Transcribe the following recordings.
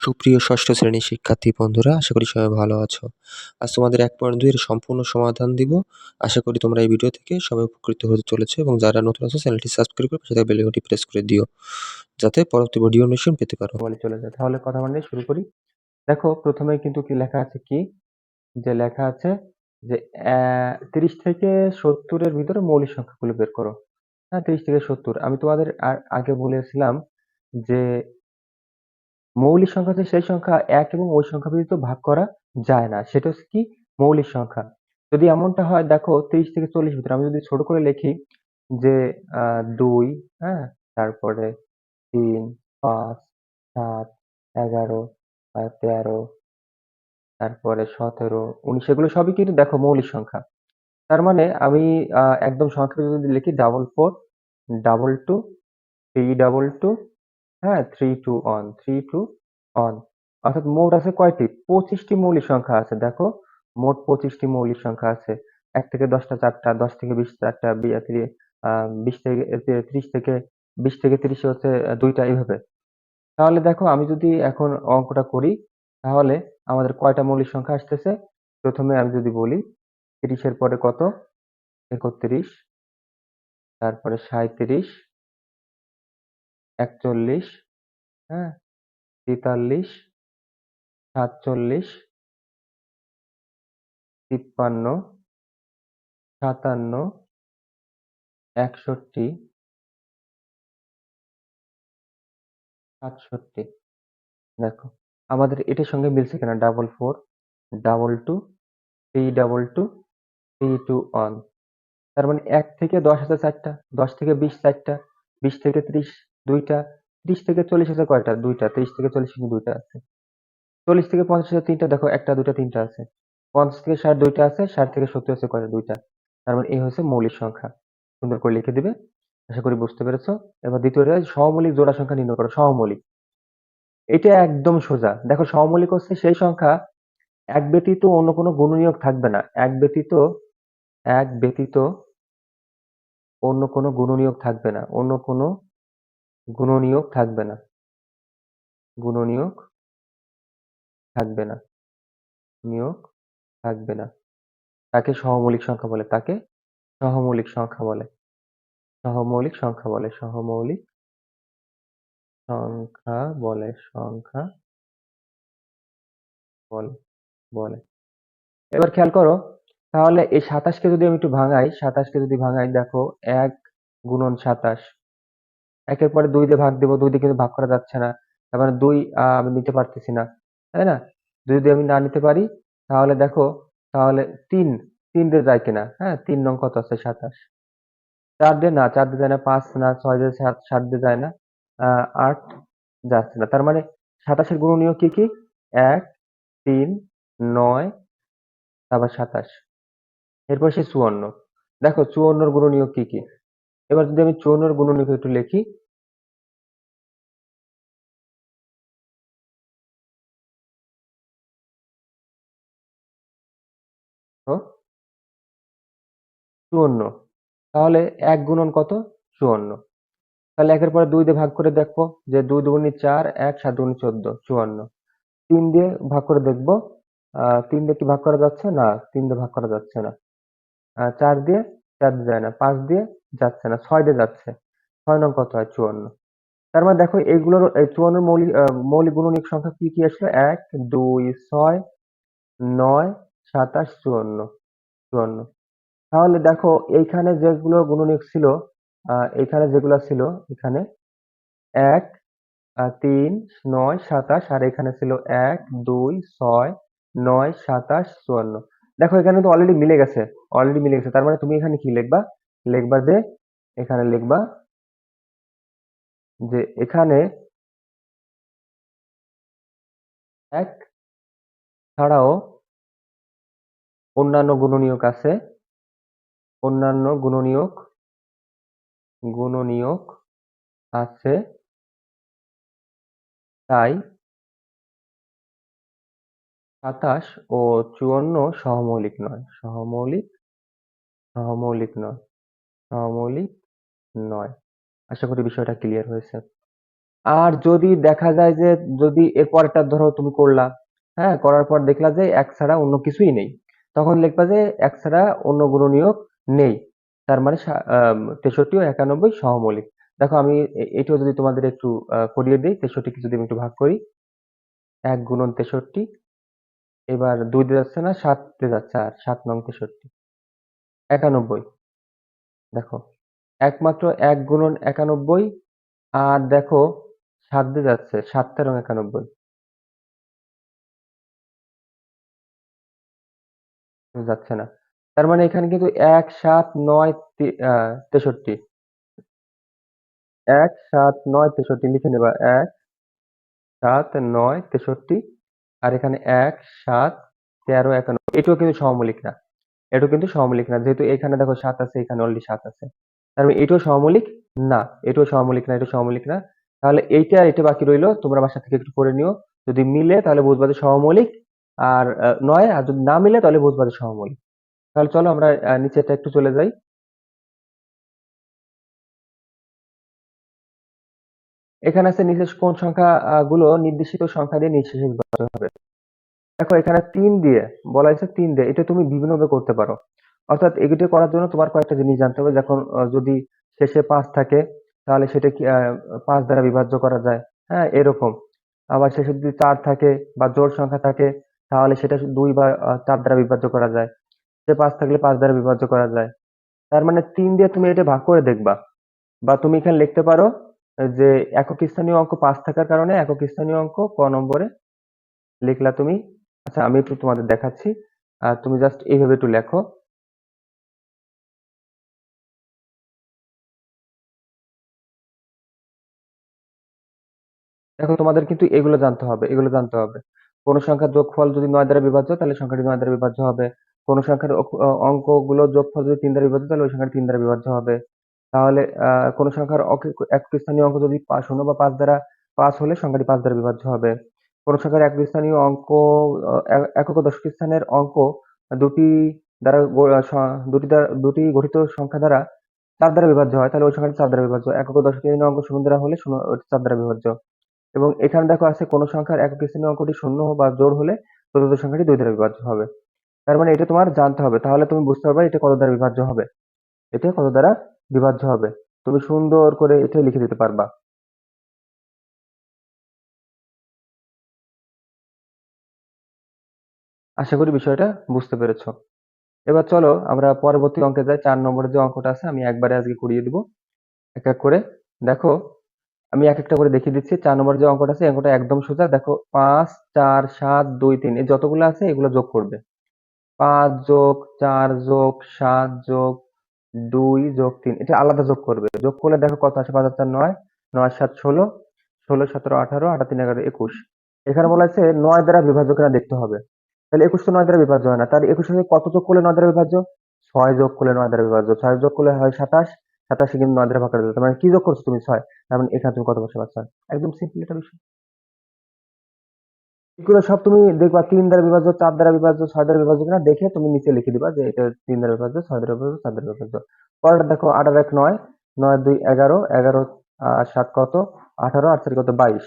সুপ্রিয় ষষ্ঠ শ্রেণির শিক্ষার্থী বন্ধুরা, আশা করি সবাই ভালো আছো। আজ তোমাদের এক পয়েন্ট দুইয়ের সম্পূর্ণ সমাধান দিব। আশা করি তোমরা এই ভিডিও থেকে সবাই উপকৃত হতে চলেছে এবং যারা নতুন আছো, চ্যানেলটি সাবস্ক্রাইব করে সেটা বেল আইকনটি প্রেস করে দিও, যাতে পরবর্তী ভিডিও নোটিফিকেশন পেতে পারো। বলে চলে যায় তাহলে কথা মানে শুরু করি। দেখো, প্রথমে কিন্তু কি লেখা আছে কি? যে লেখা আছে যে তিরিশ থেকে সত্তরের ভিতরে মৌলিক সংখ্যাগুলো বের করো। হ্যাঁ তিরিশ থেকে সত্তর। আমি তোমাদের আর আগে বলেছিলাম যে মৌলিক সংখ্যা হচ্ছে সেই সংখ্যা এক এবং ওই সংখ্যা ব্যতীত ভাগ করা যায় না। সেটা হচ্ছে কি? মৌলিক সংখ্যা। যদি এমনটা হয়, দেখো তিরিশ থেকে চল্লিশ ভিতরে আমি যদি ছোট করে লিখি যে আহ দুই হ্যাঁ তারপরে তিন, পাঁচ, সাত, এগারো তেরো, তারপরে সতেরো, উনিশ, এগুলো সবই কিন্তু দেখো মৌলিক সংখ্যা। তার মানে আমি একদম সংখ্যা যদি লিখি double four double two three double two হ্যাঁ three two one three two one অর্থাৎ মোট আছে কয়টি? পঁচিশটি মৌলিক সংখ্যা আছে, দেখো। মোট পঁচিশটি মৌলিক সংখ্যা আছে। এক থেকে দশটা চারটা, দশ থেকে বিশ চারটা বিশ থেকে ত্রিশ থেকে, বিশ থেকে তিরিশে হচ্ছে দুইটা এইভাবে। তাহলে দেখো, আমি যদি এখন অঙ্কটা করি, তাহলে আমাদের কয়টা মৌলিক সংখ্যা আসতেছে? প্রথমে আমি যদি বলি, তিরিশের পরে কত? একত্রিশ, তারপরে সাঁইত্রিশ একচল্লিশ হ্যাঁ? তেতাল্লিশ, সাতচল্লিশ, তিপ্পান্ন, সাতান্ন, একষট্টি, সাতষট্টি। দেখো, আমাদের এটার সঙ্গে মিলছে কিনা? Double four double two three double two three two one তার মানে এক থেকে দশ হাজার চারটা, দশ থেকে বিশ চারটা, বিশ থেকে ত্রিশ। দুইটা, ত্রিশ থেকে চল্লিশ হাজার কয়টা? দুইটা, ত্রিশ থেকে চল্লিশ কিন্তু দুইটা আছে। চল্লিশ থেকে পঞ্চাশ হাজার তিনটা, দেখো একটা, দুইটা, তিনটা আছে। পঞ্চাশ থেকে ষাট দুইটা আছে, ষাট থেকে সত্তর আছে কয়টা? দুইটা। তার মানে এই হচ্ছে মৌলিক সংখ্যা। সুন্দর করে লিখে দিবে। আশা করি বুঝতে পেরেছ। এবার দ্বিতীয়টা সহমৌলিক জোড়া সংখ্যা নির্ণয় করো সহমৌলিক এটা একদম সোজা। দেখো সহমৌলিক হচ্ছে সেই সংখ্যা এক ব্যতীত অন্য কোনো গুণনীয়ক থাকবে না। এক ব্যতীত এক ব্যতীত অন্য কোনো গুণনীয়ক থাকবে না। অন্য কোনো গুণনীয়ক থাকবে না। গুণনীয়ক থাকবে না। নিয়োগ থাকবে না। তাকে সহমৌলিক সংখ্যা বলে, তাকে সহমৌলিক সংখ্যা বলে। সহমৌলিক সংখ্যা বলে সহমৌলিক সংখ্যা বলে সংখ্যা বলে বলে। এবার খেয়াল করো, তাহলে এই সাতাশকে যদি আমি একটু ভাঙাই, সাতাশকে যদি ভাঙাই, দেখো এক গুণন সাতাশ একের পরে দুই দিয়ে ভাগ দেবো, দুই দিয়ে কিন্তু ভাগ করা যাচ্ছে না। তার মানে দুই আমি নিতে পারতেছি না, তাই না? দুই যদি আমি না নিতে পারি, তাহলে দেখো, তাহলে তিন তিন দিয়ে যায় কিনা? হ্যাঁ তিন নং কত আছে? সাতাশ। চার দিয়ে না, চার দিয়ে যায় না, পাঁচ না, ছয় দিয়ে সাত সাত দিয়ে যায় না আট যাচ্ছে না। তার মানে সাতাশের গুণনীয় কি কি? এক, তিন, নয়, তারপর সাতাশ। এরপর সে চুয়ান্ন। দেখো, চুয়ান্নর গুণনীয় কি কি? এবার যদি আমি চুয়ান্নর গুণনীয় একটু লিখি চুয়ান্ন। তাহলে এক গুণন কত? চুয়ান্ন। তাহলে একের পরে দুই দিয়ে ভাগ করে দেখব যে দুই দুগুণি চার, এক, সাত দুগুণি চোদ্দ, চুয়ান্ন। তিন দিয়ে ভাগ করে দেখব তিন দিয়ে কি ভাগ করা যাচ্ছে? না, তিন দিয়ে ভাগ করা যাচ্ছে না। চার দিয়ে চার যায় না, পাঁচ দিয়ে যাচ্ছে না, ছয় দিয়ে যাচ্ছে, ছয় নং কত হয়? চুয়ান্ন। তার মানে দেখো এইগুলোর চুয়ান্ন মৌলিক মৌলিক গুণনিক সংখ্যা কি কি আসলো? এক, দুই, ছয়, নয়, সাতাশ, চুয়ান্ন চুয়ান্ন। তাহলে দেখো এইখানে যেগুলো গুণনীয়ক ছিল এখানে যেগুলো ছিল, এখানে এক তিন, নয়, সাতাশ, আর এখানে ছিল এক, দুই, ছয়, নয়, সাতাশ, চুয়ান্ন। দেখো এখানে তো অলরেডি মিলে গেছে। অলরেডি মিলে গেছে তার মানে তুমি এখানে কি লিখবা? লিখবা যে, এখানে লিখবা যে এখানে এক ছাড়াও অন্যান্য গুণনীয়ক আছে। অন্যান্য গুণনীয়ক গুণনীয়ক আছে। তাই সাতাশ ও চুয়ান্ন সহমৌলিক নয়, সহমৌলিক সহমৌলিক নয়। সহমৌলিক নয়। আশা করি বিষয়টা ক্লিয়ার হয়েছে। আর যদি দেখা যায় যে যদি এর পরেরটা ধরো তুমি করলা হ্যাঁ করার পর দেখলা যে এক ছাড়া অন্য কিছুই নেই। তখন লিখবা যে এক ছাড়া অন্য গুণনীয়ক নেই। তার মানে তেষট্টি ও একানব্বই সহমৌলিক দেখো আমি এটাও যদি তোমাদের একটু করিয়ে দিই, তেষট্টিকে যদি আমি একটু ভাগ করি, এক গুণন তেষট্টি, এবার দুই দিয়ে যাচ্ছে না, সাত দিয়ে যাচ্ছে, আর সাত নং তেষট্টি। একানব্বই। দেখো, একমাত্র এক গুণন একানব্বই আর দেখো, সাত দিয়ে যাচ্ছে সাত তেরো একানব্বই। যাচ্ছে না। তার মানে এখানে কিন্তু এক, সাত, নয় তেষট্টি। এক, সাত, নয়, তেষট্টি লিখে নেবা। এক, সাত, নয়, তেষট্টি। আর এখানে এক, সাত, তেরো, একানব্বই। এটাও কিন্তু সহমৌলিক না। এটাও কিন্তু সহমৌলিক না। যেহেতু এখানে দেখো সাত আছে এখানে অলরেডি সাত আছে। তার মানে এটাও সহমৌলিক না এটাও সহমৌলিক না এটা সহমৌলিক না। তাহলে এইটা আর এটা বাকি রইল তোমরা বাসা থেকে একটু করে নিও। যদি মিলে তাহলে বুঝবা যে সহমৌলিক আর নয় আর যদি না মিলে তাহলে বুঝবা যে সহমৌলিক তাহলে চলো আমরা আহ, নিচেরটা একটু চলে যাই। এখানে আছে নির্দেশ কোন সংখ্যা গুলো নির্দেশিত সংখ্যা দিয়ে নিঃশেষে হবে। দেখো, এখানে তিন দিয়ে, বলা হয়েছে তিন দিয়ে, এটা তুমি বিভিন্নভাবে করতে পারো। অর্থাৎ এগুলো করার জন্য তোমার কয়েকটা জিনিস জানতে হবে। যখন যদি শেষে পাঁচ থাকে, তাহলে সেটা কি পাঁচ দ্বারা বিভাজ্য করা যায়? হ্যাঁ এরকম। আবার শেষে যদি চার থাকে বা জোর সংখ্যা থাকে, তাহলে সেটা দুই বা চার দ্বারা বিভাজ্য করা যায়। সে পাঁচ থাকলে পাঁচ দ্বারা বিভাজ্য করা যায়। তার মানে তিন দিয়ে তুমি এটা ভাগ করে দেখবা। বা তুমি এখানে লিখতে পারো, যে একক স্থানীয় অঙ্ক পাঁচ থাকার কারণে একক স্থানীয় অঙ্ক ক নম্বরে লিখলা তুমি আচ্ছা আমি একটু তোমাদের দেখাচ্ছি। আর তুমি জাস্ট এইভাবে একটু লেখো। দেখো, তোমাদের কিন্তু এগুলো জানতে হবে, এগুলো জানতে হবে। কোন সংখ্যার যোগফল যদি নয় দ্বারা বিভাজ্য, তাহলে সংখ্যাটি নয় দ্বারা বিভাজ্য হবে। কোন সংখ্যার অঙ্কগুলো যোগফল যদি তিন দ্বারা বিভাজ্য, তাহলে ওই সংখ্যাটি তিন দ্বারা বিভাজ্য হবে। তাহলে কোন সংখ্যার এক স্থানীয় অঙ্ক যদি শূন্য বা পাঁচ দ্বারা পাঁচ হলে সংখ্যাটি পাঁচ দ্বারা বিভাজ্য হবে। কোন এক স্থানীয় অঙ্ক একক দশক স্থানের অঙ্ক দুটি দ্বারা দুটি দ্বারা, দুটি গঠিত সংখ্যা দ্বারা চার দ্বারা বিভাজ্য হয়। তাহলে ওই সংখ্যাটি চার দ্বারা বিভাজ্য। একক দশক স্থানীয় অঙ্ক শূন্য দ্বারা হলে শূন্য চার দ্বারা বিভাজ্য। এবং এখানে দেখো আছে কোন সংখ্যার একক স্থানীয় অঙ্কটি শূন্য বা জোর হলে চতুর্থ সংখ্যাটি দুই দ্বারা বিভাজ্য হবে। তার মানে এটা তোমার জানতে হবে। তাহলে তুমি বুঝতে পারবে এটা কত দ্বারা বিভাজ্য হবে। এটা কত দ্বারা বিভাজ্য হবে। তুমি সুন্দর করে এটা লিখে দিতে পারবা। আশা করি বিষয়টা বুঝতে পেরেছ। এবার চলো আমরা পরবর্তী অঙ্কে যাই। চার নম্বরের যে অঙ্কটা আছে, আমি একবারে আজকে করিয়ে দিব। এক এক করে। দেখো, আমি এক একটা করে দেখিয়ে দিচ্ছি। চার নম্বর যে অঙ্কটা আছে অঙ্কটা একদম সোজা। দেখো, পাঁচ, চার, সাত, দুই, তিন, এই যতগুলো আছে, এগুলো যোগ করবে। পাঁচ যোগ, চার যোগ, সাত যোগ, দুই যোগ, তিন, এটা আলাদা যোগ করবে। যোগ করলে দেখো কত আসে? পাঁচ হাজার নয় নয়, সাত, ষোলো ষোলো, সতেরো, আঠারো আঠারো, তিন, এগারো, একুশ। এখানে বলা আছে নয় দ্বারা বিভাজ্য কিনা দেখতে হবে। তাহলে একুশ তো নয় দ্বারা বিভাজ্য হয় না। তার একুশের সঙ্গে কত যোগ করলে নয় দ্বারা বিভাজ্য? ছয় যোগ করলে নয় দ্বারা বিভাজ্য। ছয় যোগ করলে হয় সাতাশ। সাতাশে কিন্তু নয় দ্বারা ভাগ করা যাবে মানে কি যোগ করছ তুমি? ছয়। তার মানে এখানে তুমি কত বসে পাচ্ছ? একদম সিম্পল একটা বিষয়। এগুলো সব তুমি দেখবা, তিন দ্বারা বিভাজ্য, চার দ্বারা বিভাজ্য, ছয় দ্বারা বিভাজ্য কিনা দেখে তুমি নিচে লিখে দিবা যে এটা তিন দ্বারা বিভাজ্য, ছয় দ্বারা বিভাজ্য, চার দ্বারা বিভাজ্য। পরেরটা দেখো আঠারো এক নয়। নয়, দুই, এগারো। এগারো আর সাত কত? আঠারো, আট চার কত? বাইশ।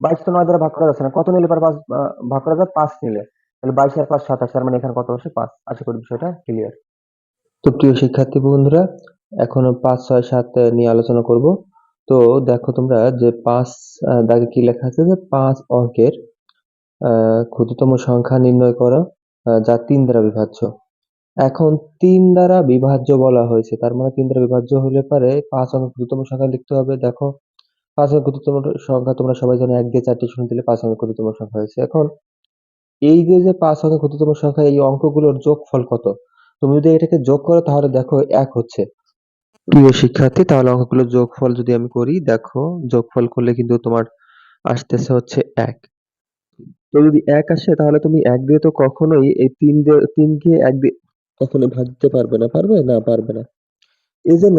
বাইশ তো নয় দ্বারা ভাগ করা যাচ্ছে না। কত নিলে পার ভাগ করা যায়? পাঁচ নিলে। তাহলে বাইশ আর পাঁচ সাতাশ তার মানে এখানে কত বসে পাঁচ। আশা করি বিষয়টা ক্লিয়ার তো প্রিয় শিক্ষার্থী বন্ধুরা, এখন পাঁচ, ছয়, সাত নিয়ে আলোচনা করব। তো দেখো তোমরা যে পাঁচ দাগে কি লেখা আছে? যে পাঁচ অঙ্কের ক্ষুদ্রতম সংখ্যা নির্ণয় করো যা তিন দ্বারা বিভাজ্য। এখন তিন দ্বারা বিভাজ্য বলা হয়েছে, তার মানে তিন দ্বারা বিভাজ্য হলে পারে পাঁচ অঙ্কের ক্ষুদ্রতম সংখ্যা লিখতে হবে। দেখো, পাঁচ অঙ্কের ক্ষুদ্রতম সংখ্যা তোমরা সবাই জানো, এক দিয়ে চারটে শূন্য দিলে পাঁচ অঙ্কের ক্ষুদ্রতম সংখ্যা হয়েছে। এখন এই যে যে পাঁচ অঙ্কের ক্ষুদ্রতম সংখ্যা, এই অঙ্কগুলোর যোগফল কত? তুমি যদি এটাকে যোগ করো, তাহলে দেখো এক হচ্ছে। প্রিয় শিক্ষার্থী, তাহলে অঙ্কগুলোর যোগফল যদি আমি করি, দেখো যোগফল করলে কিন্তু তোমার আসতেছে হচ্ছে এক। তো যদি এক আসে, তাহলে তুমি এক দিয়ে তো কখনোই এই তিন দিয়ে, তিনকে এক দিয়ে কখনোই ভাগতে পারবে না পারবে? না পারবে না। এই জন্য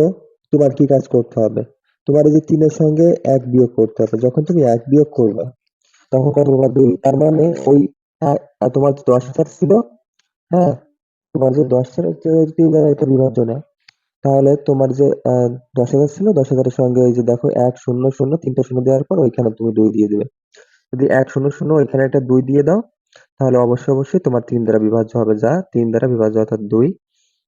তোমার কি কাজ করতে হবে? তোমার এই যে তিনের সঙ্গে এক বিয়োগ করতে হবে। যখন তুমি এক বিয়োগ করবে, তখন কত পাবা? তার মানে ওই আ- তোমার যে দশ হাজার ছিল হ্যাঁ তোমার যে দশ হাজার দ্বারা এটা বিভাজ্য নেয় তাহলে তোমার যে আহ, দশ হাজার ছিল দশ হাজারের সঙ্গে ওই যে দেখো এক শূন্য শূন্য তিনটা শূন্য দেওয়ার পর ওইখানে তুমি দুই দিয়ে দিবে। যদি এক শূন্য শূন্য ওইখানে একটা দুই দিয়ে দাও তাহলে অবশ্যই অবশ্যই তোমার তিন দ্বারা বিভাজ্য হবে যা তিন দ্বারা বিভাজ্য অর্থাৎ দুই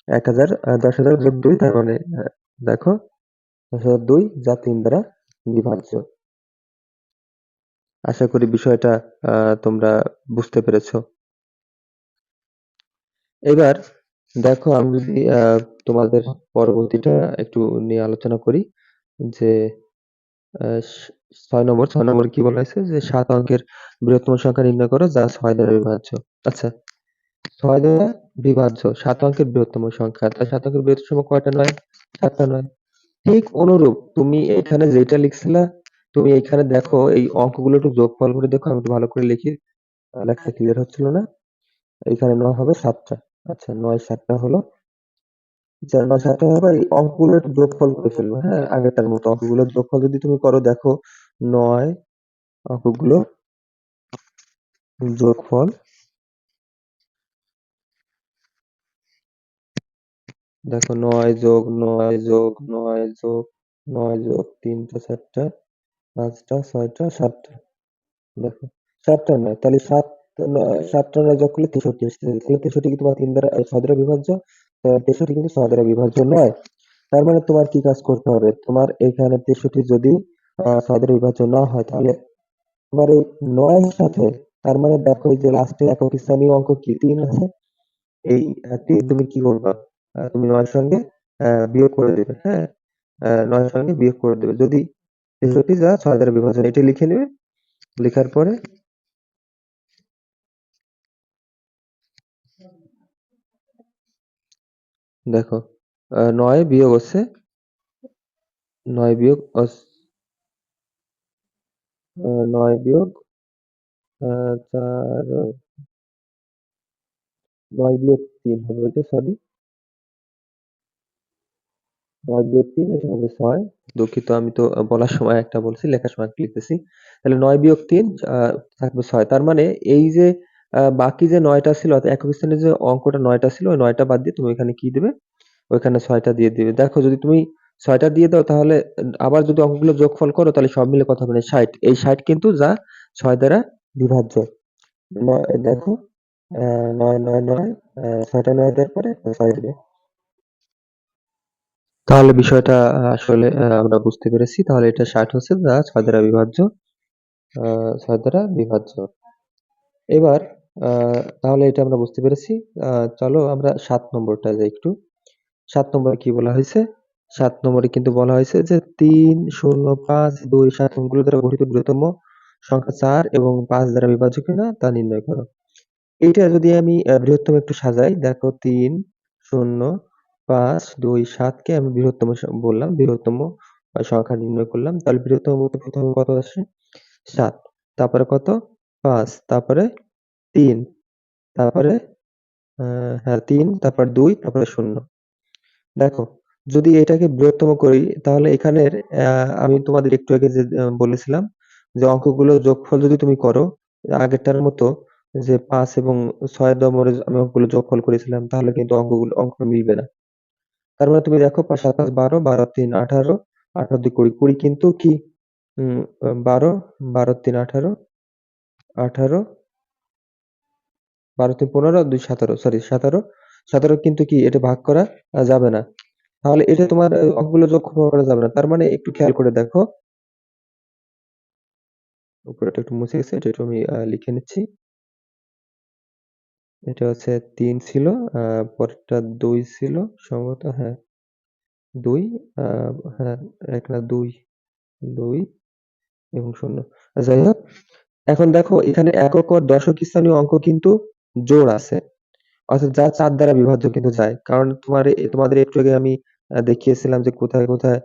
এক হাজার আহ, দশ হাজার যোগ দুই তার মানে আহ, দেখো দশ হাজার দুই যা তিন দ্বারা বিভাজ্য। আশা করি বিষয়টা তোমরা বুঝতে পেরেছ। এবার দেখো আমি যদি তোমাদের পরবর্তীটা একটু নিয়ে আলোচনা করি যে ছয় নম্বর ছয় নম্বর কি বলা হয়েছে? যে সাত অঙ্কের বৃহত্তম সংখ্যা নির্ণয় করো যা ছয় দ্বারা বিভাজ্য। আচ্ছা ছয় দ্বারা বিভাজ্য সাত অঙ্কের বৃহত্তম সংখ্যা। তা সাত অঙ্কের বৃহত্তম কয়টা নয়? সাতটা নয়। ঠিক অনুরূপ তুমি এখানে যেটা লিখছিলা তুমি এখানে দেখো, এই অঙ্কগুলো একটু যোগফল করে দেখো, আমি একটু ভালো করে লিখি। লেখা ক্লিয়ার হচ্ছিল না? এইখানে নয় হবে সাতটা। আচ্ছা নয় সাতটা হলো। যার নয় সাতটা হবে, এই অঙ্কগুলো একটু যোগফল করে ফেলব হ্যাঁ? আগেরটার মতো অঙ্কগুলোর যোগফল যদি তুমি করো, দেখো, নয় অঙ্কগুলো যোগফল দেখো, নয় যোগ নয় যোগ নয় যোগ নয় যোগ, তিনটা, চারটা পাঁচটা ছয়টা সাতটা দেখো সাতটা নয়, তাহলে সাত সাতটা নয় যোগ করলে তেষট্টি আসছে তাহলে তেষট্টি কি তোমার তিন দ্বারা, ছয় দ্বারা বিভাজ্য? তেষট্টি কিন্তু ছয় দ্বারা বিভাজ্য নয়। তার মানে তোমার কি কাজ করতে হবে? তোমার এখানে তেষট্টি যদি ছয় দ্বারা বিভাজ্য না হয়, তাহলে তোমার এই নয়ের সাথে, তার মানে দেখো যে লাস্টে একক স্থানীয় অঙ্ক কি? তিন আছে। এই তিন তুমি কি করবা? তুমি নয়ের সঙ্গে বিয়োগ করে দেবে হ্যাঁ? নয়ের সঙ্গে বিয়োগ করে দেবে। যদি তেষট্টি যা ছয় দ্বারা বিভাজন। এটা লিখে নেবে? লেখার পরে? দেখো নয় বিয়োগ হচ্ছে? নয় বিয়োগ নয় বিয়োগ চার, নয় বিয়োগ তিন হবে, এটা সরি। নয় বিয়োগ তিন, এটা হবে ছয়। দুঃখিত আমি তো বলার সময় একটা বলছি লেখার সময় একটা লিখতেছি। তাহলে নয় বিয়োগ তিন থাকবে ছয়। তার মানে এই যে বাকি যে নয়টা ছিল একক স্থানে যে অঙ্কটা নয়টা ছিল ওই নয়টা বাদ দিয়ে তুমি এখানে কি দিবে? ওইখানে ছয়টা দিয়ে দিবে। দেখো যদি তুমি ছয়টা দিয়ে দাও তাহলে আবার যদি অঙ্কগুলো যোগফল করো তাহলে সব মিলে কথা হবে? ষাট। এই ষাট কিন্তু যা ছয় দ্বারা বিভাজ্য। দেখো আহ, নয় নয় নয় আহ, ছয়টা নয় দেওয়ার পরে ছয় দিবে। তাহলে বিষয়টা আসলে আমরা বুঝতে পেরেছি। তাহলে এটা ষাট হচ্ছে যা ছয় দ্বারা বিভাজ্য ছয় দ্বারা বিভাজ্য। এবার তাহলে এটা আমরা বুঝতে পেরেছি। চলো আমরা সাত নম্বরটা যাই একটু। সাত নম্বরে কি বলা হয়েছে? সাত নম্বরে কিন্তু বলা হয়েছে যে তিন, শূন্য, পাঁচ, দুই, সাত অঙ্কগুলো দ্বারা গঠিত বৃহত্তম সংখ্যা চার এবং পাঁচ দ্বারা বিভাজ্য কিনা তা নির্ণয় করো। এইটা যদি আমি বৃহত্তম একটু সাজাই, দেখো তিন, শূন্য পাঁচ দুই সাতকে আমি বৃহত্তম বললাম বৃহত্তম সংখ্যা নির্ণয় করলাম। তাহলে বৃহত্তম বলতে প্রথমে কত আসে? সাত। তারপরে কত? পাঁচ। তারপরে তিন। তারপরে আহ, হ্যাঁ তিন তারপর দুই তারপরে শূন্য। দেখো যদি এটাকে বৃহত্তম করি তাহলে এখানের আহ, আমি তোমাদের একটু আগে যে বলেছিলাম যে অঙ্কগুলো যোগফল যদি তুমি করো আগেরটার মতো যে পাঁচ এবং ছয় নম্বরে আমি অঙ্কগুলো যোগফল করেছিলাম তাহলে কিন্তু অঙ্কগুলো অঙ্ক মিলবে না। তার মানে তুমি দেখো পাঁচ, সাত, পাঁচ, বারো বারো, তিন, আঠারো আঠারো দুই কুড়ি কুড়ি কিন্তু কি? বারো বারো, তিন, আঠারো আঠারো, বারো, তিন, পনেরো, দুই, সতেরো সরি সতেরো সতেরো কিন্তু কি, এটা ভাগ করা যাবে না। তাহলে এটা তোমার অঙ্কগুলো যোগ করা যাবে না। তার মানে একটু খেয়াল করে দেখো। উপরেটা একটু মুছে গেছে, এটা একটু আমি লিখে নিচ্ছি। এটা হচ্ছে তিন ছিল পরেরটা দুই ছিল, সম্ভবত হ্যাঁ দুই হ্যাঁ এক না দুই দুই এবং শূন্য। যাই হোক, এখন দেখো, এখানে একক দশক স্থানীয় অঙ্ক কিন্তু জোড় আছে, অর্থাৎ যা চার দ্বারা বিভাজ্য কিন্তু যায়, কারণ তোমার তোমাদের একটু আগে আমি দেখিয়েছিলাম যে কোথায় কোথায়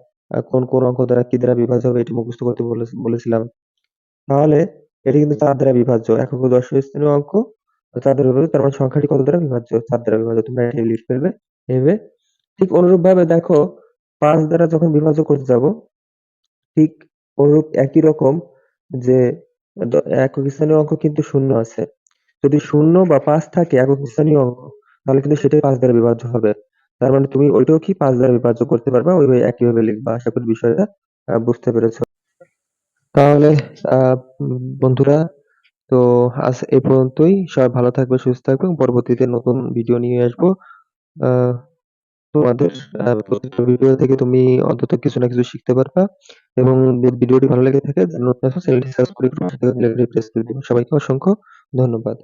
কোন কোন অঙ্ক দ্বারা কি দ্বারা বিভাজ্য হবে, এটি মুখস্থ করতে বলে- বলেছিলাম। তাহলে, এটি কিন্তু চার দ্বারা বিভাজ্য, একক দশক স্থানীয় অঙ্ক চার দ্বারা তার মানে সংখ্যাটি কত দ্বারা বিভাজ্য চার দ্বারা বিভাজ্য, তোমরা এটি লিখে ফেলবে এভাবে ঠিক অনুরূপ ভাবে দেখো, পাঁচ দ্বারা যখন বিভাজ্য করতে যাব, ঠিক অনুরূপ একই রকম যে একক স্থানীয় অঙ্ক কিন্তু শূন্য আছে যদি শূন্য বা পাঁচ থাকে একক স্থানীয় অঙ্ক, তাহলে কিন্তু সেটাই পাঁচ দ্বারা বিভাজ্য হবে তার মানে তুমি ওইটাও কি পাঁচ দ্বারা বিভাজ্য করতে পারবা। ওইভাবে একইভাবে লিখবা। আশা করি বিষয়টা বুঝতে পেরেছ। তাহলে আ উম, বন্ধুরা তো আজ এই পর্যন্তই। সবাই ভালো থাকবে, সুস্থ থাকবে পরবর্তীতে নতুন ভিডিও নিয়ে আসব। আহ, তোমাদের আ প্রত্যেকটা ভিডিও থেকে তুমি অন্তত কিছু না কিছু শিখতে পারবা এবং যদি ভিডিওটি ভালো লেগে থাকে। সবাইকে অসংখ্য ধন্যবাদ।